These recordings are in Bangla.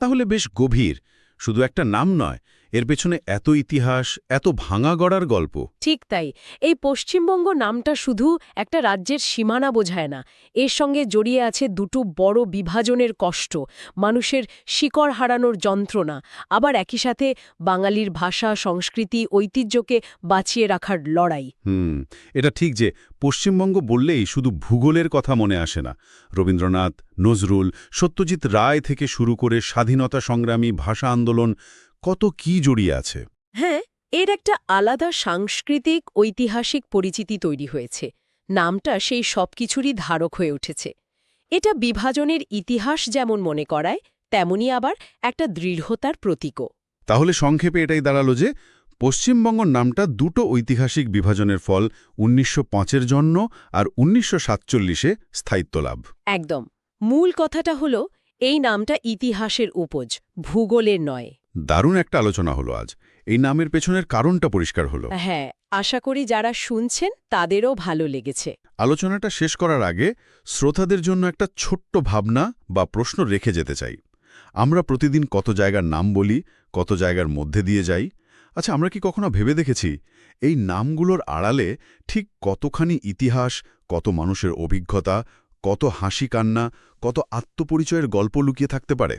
তাহলে বেশ গভীর শুধু একটা নাম নয় এর পেছনে এত ইতিহাস এত ভাঙা গড়ার গল্প। ঠিক তাই। এই পশ্চিমবঙ্গ নামটা শুধু একটা রাজ্যের সীমানা বোঝায় না। এর সঙ্গে জড়িয়ে আছে দুটো বড় বিভাজনের কষ্ট মানুষের শিকড় হারানোর যন্ত্রণা আবার একই সাথে বাঙালির ভাষা সংস্কৃতি ঐতিহ্যকে বাঁচিয়ে রাখার লড়াই। হুম এটা ঠিক যে পশ্চিমবঙ্গ বললেই শুধু ভূগোলের কথা মনে আসে না। রবীন্দ্রনাথ নজরুল সত্যজিৎ রায় থেকে শুরু করে স্বাধীনতা সংগ্রামী ভাষা আন্দোলন কত কি জড়িয়ে আছে? হ্যাঁ এর একটা আলাদা সাংস্কৃতিক ঐতিহাসিক পরিচিতি তৈরি হয়েছে। নামটা সেই সব কিছুরই ধারক হয়ে উঠেছে। এটা বিভাজনের ইতিহাস যেমন মনে করায় তেমনি আবার একটা দৃঢ়তার প্রতীকও। তাহলে সংক্ষেপে এটাই দাঁড়াল যে পশ্চিমবঙ্গ নামটা দুটো ঐতিহাসিক বিভাজনের ফল উনিশশো পাঁচের জন্য আর উনিশশো সাতচল্লিশে স্থায়িত্ব লাভ। একদম। মূল কথাটা হলো এই নামটা ইতিহাসের উপজ ভূগোলের নয়। দারুণ একটা আলোচনা হলো আজ। এই নামের পেছনের কারণটা পরিষ্কার হলো। হ্যাঁ আশা করি যারা শুনছেন তাদেরও ভালো লেগেছে। আলোচনাটা শেষ করার আগে শ্রোতাদের জন্য একটা ছোট্ট ভাবনা বা প্রশ্ন রেখে যেতে চাই। আমরা প্রতিদিন কত জায়গার নাম বলি কত জায়গার মধ্যে দিয়ে যাই? আচ্ছা আমরা কি কখনো ভেবে দেখেছি এই নামগুলোর আড়ালে ঠিক কতখানি ইতিহাস কত মানুষের অভিজ্ঞতা কত হাসি কান্না কত আত্মপরিচয়ের গল্প লুকিয়ে থাকতে পারে?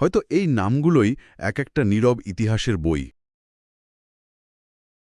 হয়তো এই নামগুলোই এক একটা নীরব ইতিহাসের বই।